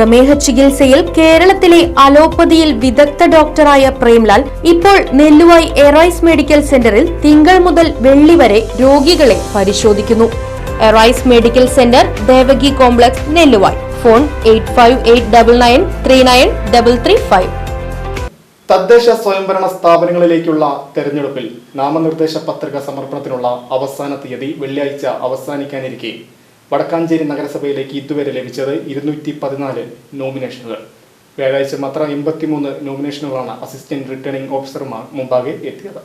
പ്രമേഹ ചികിത്സയിൽ കേരളത്തിലെ അലോപ്പതിയിൽ വിദഗ്ധ ഡോക്ടറായ പ്രേംലാൽ ഇപ്പോൾ നെല്ലുവായി എറൈസ് മെഡിക്കൽ സെന്ററിൽ തിങ്കൾ മുതൽ വെള്ളി വരെ രോഗികളെ പരിശോധിക്കുന്നു. Arise medical centre Devaki complex Nelluvai. Phone eight five eight double nine three nine double three five. തദ്ദേശ സ്വയംഭരണ സ്ഥാപനങ്ങളിലേക്കുള്ള തെരഞ്ഞെടുപ്പിൽ നാമനിർദ്ദേശ പത്രിക സമർപ്പണത്തിനുള്ള അവസാന തീയതി വെള്ളിയാഴ്ച അവസാനിക്കാനിരിക്കെ. വടക്കാഞ്ചേരി നഗരസഭയിലേക്ക് ഇതുവരെ ലഭിച്ചത് ഇരുന്നൂറ്റി പതിനാല് നോമിനേഷനുകൾ. വ്യാഴാഴ്ച മാത്രം എൺപത്തിമൂന്ന് നോമിനേഷനുകളാണ് അസിസ്റ്റന്റ് റിട്ടേണിംഗ് ഓഫീസർമാർ മുമ്പാകെ എത്തിയത്.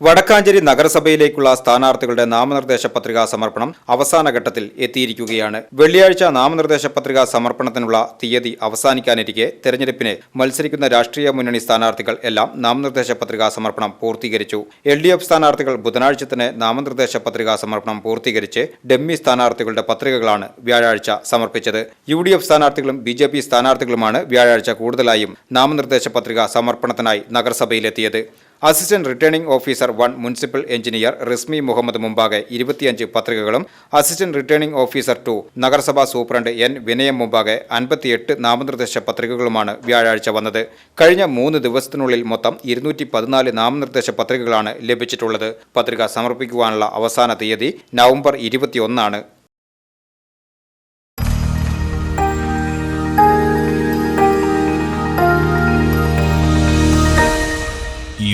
വടക്കാഞ്ചേരി നഗരസഭയിലേക്കുള്ള സ്ഥാനാർത്ഥികളുടെ നാമനിർദ്ദേശ പത്രികാ സമർപ്പണം അവസാന ഘട്ടത്തിൽ എത്തിയിരിക്കുകയാണ്. വെള്ളിയാഴ്ച നാമനിർദ്ദേശ പത്രികാ സമർപ്പണത്തിനുള്ള തീയതി അവസാനിക്കാനിരിക്കെ തെരഞ്ഞെടുപ്പിന് മത്സരിക്കുന്ന രാഷ്ട്രീയ മുന്നണി സ്ഥാനാർത്ഥികൾ എല്ലാം നാമനിർദ്ദേശ പത്രികാ സമർപ്പണം പൂർത്തീകരിച്ചു. എൽ ഡി എഫ് സ്ഥാനാർത്ഥികൾ ബുധനാഴ്ച തന്നെ നാമനിർദ്ദേശ പത്രികാ സമർപ്പണം പൂർത്തീകരിച്ച് ഡെമ്മി സ്ഥാനാർത്ഥികളുടെ പത്രികകളാണ് വ്യാഴാഴ്ച സമർപ്പിച്ചത്. യു ഡി എഫ് സ്ഥാനാർത്ഥികളും ബി ജെ പി സ്ഥാനാർത്ഥികളുമാണ് വ്യാഴാഴ്ച കൂടുതലായും നാമനിർദ്ദേശ പത്രിക സമർപ്പണത്തിനായി നഗരസഭയിലെത്തിയത്. Assistant returning officer one municipal engineer Rismi Muhammad മുമ്പാകെ ഇരുപത്തിയഞ്ച് പത്രികകളും അസിസ്റ്റന്റ് റിട്ടേണിംഗ് ഓഫീസർ ടു നഗരസഭാ സൂപ്രണ്ട് എൻ വിനയം മുമ്പാകെ അൻപത്തിയെട്ട് നാമനിർദ്ദേശ പത്രികകളുമാണ് വ്യാഴാഴ്ച വന്നത്. കഴിഞ്ഞ മൂന്ന് ദിവസത്തിനുള്ളിൽ മൊത്തം ഇരുന്നൂറ്റി പതിനാല് നാമനിർദ്ദേശ പത്രികകളാണ് ലഭിച്ചിട്ടുള്ളത്. പത്രിക സമർപ്പിക്കുവാനുള്ള അവസാന തീയതി നവംബർ ഇരുപത്തിയൊന്നാണ്.